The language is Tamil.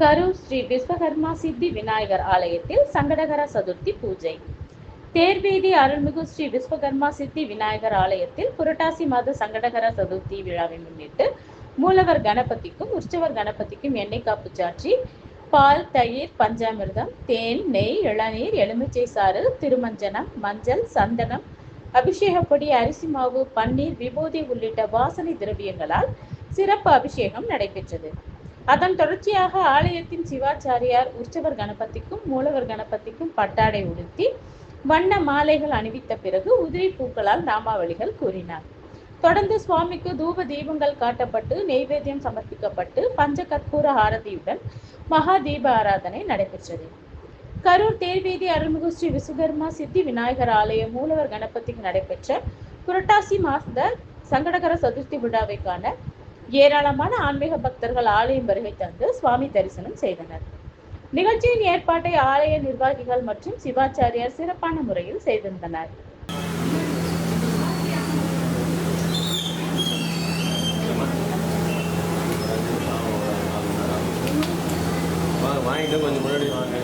கரூர் ஸ்ரீ விஸ்வகர்மா சித்தி விநாயகர் ஆலயத்தில் சங்கடகர சதுர்த்தி பூஜை. தேர்வீதி அருள்மிகு ஸ்ரீ விஸ்வகர்மா சித்தி விநாயகர் ஆலயத்தில் புரட்டாசி மாத சங்கடகர சதுர்த்தி விழாவை முன்னிட்டு மூலவர் கணபதிக்கும் உற்சவர் கணபதிக்கும் எண்ணெய் காப்பு சாற்றி பால் தயிர் பஞ்சாமிர்தம் தேன் நெய் இளநீர் எலுமிச்சை சாறு திருமஞ்சனம் மஞ்சள் சந்தனம் அபிஷேகப்பொடி அரிசி மாவு பன்னீர் விபூதி உள்ளிட்ட வாசனை திரவியங்களால் சிறப்பு அபிஷேகம் நடைபெற்றது. அதன் தொடர்ச்சியாக ஆலயத்தின் சிவாச்சாரியார் உற்சவர் கணபதிக்கும் மூலவர் கணபதிக்கும் பட்டாடை உடுத்தி வண்ண மாலைகள் அணிவித்த பிறகு உதிரி பூக்களால் நாமாவளிகள் கூறினார். தொடர்ந்து சுவாமிக்கு தூப தீபங்கள் காட்டப்பட்டு நெய்வேத்தியம் சமர்ப்பிக்கப்பட்டு பஞ்ச கற்பூர ஆரதியுடன் மகா தீப ஆராதனை நடைபெற்றது. கரூர் தேர்வீதி அருள்மிகு ஸ்ரீ விசுகர்மா சித்தி விநாயகர் ஆலய மூலவர் கணபதிக்கு நடைபெற்ற புரட்டாசி மாத சங்கடகர சதுர்த்தி விழாவை காண ஏராளமான ஆன்மீக பக்தர்கள் ஆலயம் வருகை தந்து சுவாமி தரிசனம் செய்தனர். நிகழ்ச்சியின் ஏற்பாட்டை ஆலய நிர்வாகிகள் மற்றும் சிவாச்சாரியார் சிறப்பான முறையில் செய்திருந்தனர். வாங்கிட்டு கொஞ்சம் முன்னாடி வாங்க.